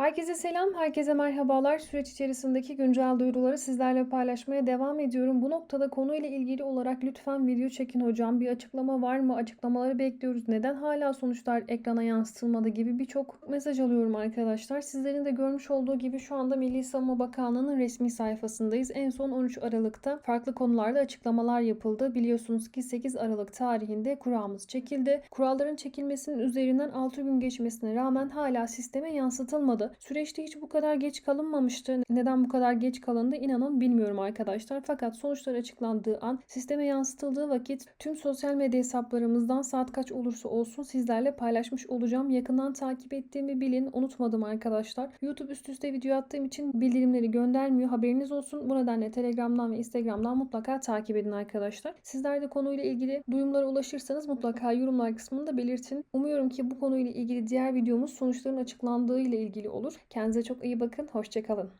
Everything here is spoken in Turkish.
Herkese selam, herkese merhabalar. Süreç içerisindeki güncel duyuruları sizlerle paylaşmaya devam ediyorum. Bu noktada konuyla ilgili olarak lütfen video çekin hocam. Bir açıklama var mı? Açıklamaları bekliyoruz. Neden hala sonuçlar ekrana yansıtılmadı gibi birçok mesaj alıyorum arkadaşlar. Sizlerin de görmüş olduğu gibi şu anda Milli Savunma Bakanlığı'nın resmi sayfasındayız. En son 13 Aralık'ta farklı konularda açıklamalar yapıldı. Biliyorsunuz ki 8 Aralık tarihinde kurağımız çekildi. Kuralların çekilmesinin üzerinden 6 gün geçmesine rağmen hala sisteme yansıtılmadı. Süreçte hiç bu kadar geç kalınmamıştı. Neden bu kadar geç kalındı inanın bilmiyorum arkadaşlar. Fakat sonuçlar açıklandığı an sisteme yansıtıldığı vakit tüm sosyal medya hesaplarımızdan saat kaç olursa olsun sizlerle paylaşmış olacağım. Yakından takip ettiğimi bilin. Unutmadım arkadaşlar. YouTube üst üste video attığım için bildirimleri göndermiyor. Haberiniz olsun. Bu nedenle Telegram'dan ve Instagram'dan mutlaka takip edin arkadaşlar. Sizler de konuyla ilgili duyumlara ulaşırsanız mutlaka yorumlar kısmında belirtin. Umuyorum ki bu konuyla ilgili diğer videomuz sonuçların açıklandığı ile ilgili olur. Kendinize çok iyi bakın. Hoşçakalın.